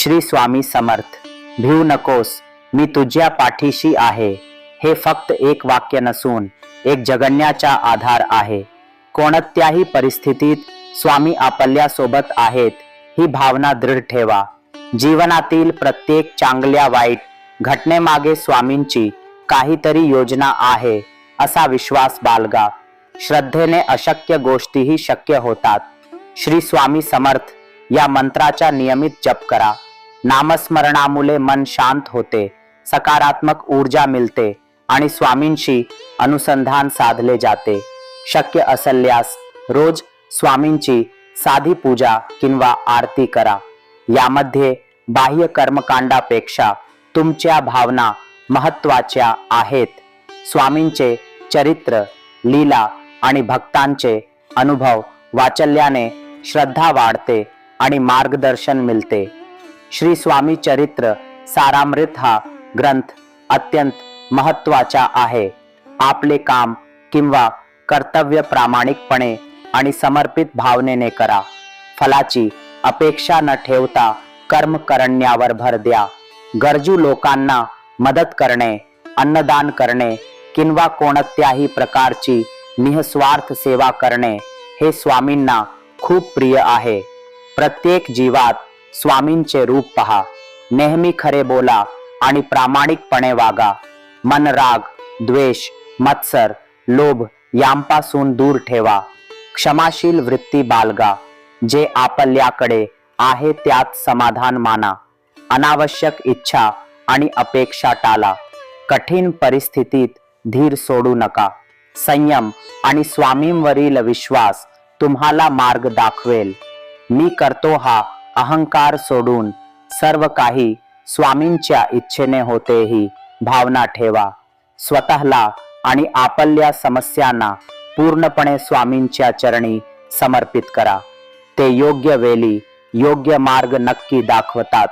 श्री स्वामी समर्थ भिऊ नकोस मी तुझ्या पाठीशी आहे. हे फक्त एक वाक्य नसून एक जगण्याचा आधार आहे. कोणत्याही परिस्थितीत स्वामी आपल्यासोबत आहेत ही भावना दृढ ठेवा. जीवनातील प्रत्येक चांगल्या वाईट घटनेमागे स्वामींची काहीतरी योजना आहे असा विश्वास बालगा. श्रद्धेने अशक्य गोष्टीही शक्य होतात. श्री स्वामी समर्थ या मंत्राचा नियमित जप करा. नामस्मरणामुळे मन शांत होते सकारात्मक ऊर्जा मिळते आणि स्वामींशी अनुसंधान साधले जाते. शक्य असल्यास रोज स्वामींची साधी पूजा किंवा आरती करा. यामध्ये बाह्य कर्मकांडापेक्षा तुमच्या भावना महत्त्वाच्या आहेत. स्वामींचे चरित्र लीला आणि भक्तांचे अनुभव वाचल्याने श्रद्धा वाढते आणि मार्गदर्शन मिळते. श्री स्वामी चरित्र सारामृत हा ग्रंथ अत्यंत महत्त्वाचा आहे. आपले काम किंवा कर्तव्य प्रामाणिकपणे आणि समर्पित भावनेने करा. फलाची अपेक्षा न ठेवता कर्म करण्यावर भर द्या. गरजू लोकांना मदत करणे अन्नदान करणे किंवा कोणत्याही प्रकारची निःस्वार्थ सेवा करणे हे स्वामींना खूप प्रिय आहे. प्रत्येक जीवात स्वामींचे रूप पहा. नेहमी खरे बोला आणि प्रामाणिकपणे वागा. मन राग द्वेष मत्सर लोभ यांपासून दूर ठेवा. क्षमाशील वृत्ती बालगा. जे आपल्याकडे आहे त्यात समाधान माना. अनावश्यक इच्छा आणि अपेक्षा टाला. कठीण परिस्थितीत धीर सोडू नका. संयम आणि स्वामींवरील विश्वास तुम्हाला मार्ग दाखवेल. मी करतो हा अहंकार सोडून सर्व काही स्वामींच्या इच्छेने होते ही भावना ठेवा. स्वतःला आणि आपल्या समस्यांना पूर्णपणे स्वामींच्या चरणी समर्पित करा. ते योग्य वेली योग्य मार्ग नक्की दाखवतात.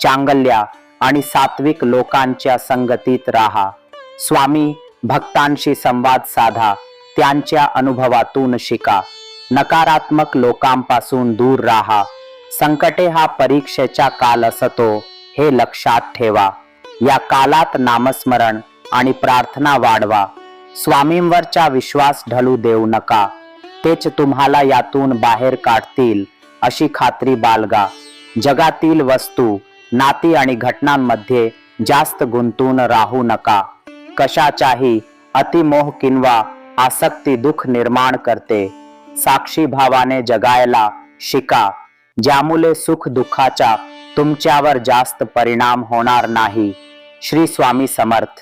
चांगल्या आणि सात्विक लोकांच्या संगतीत राहा. स्वामी भक्तांशी संवाद साधा. त्यांच्या अनुभवातून शिका. नकारात्मक लोकांपासून दूर राहा. संकटे हा परीक्षेचा काल असतो हे लक्षात ठेवा. या कालात नामस्मरण आणि प्रार्थना वाढवा. स्वामींवरचा विश्वास ढळू देऊ नका. तेच तुम्हाला यातून बाहेर काढतील अशी खात्री बालगा. जगातील वस्तू नाती आणि घटनांमध्ये जास्त गुंतून राहू नका. कशाचाही अतिमोह किंवा आसक्ती दुःख निर्माण करते. साक्षी भावाने जगायला शिका. ज्यामुळे सुख दुःखाचा तुमच्यावर जास्त परिणाम होणार नाही. श्री स्वामी समर्थ.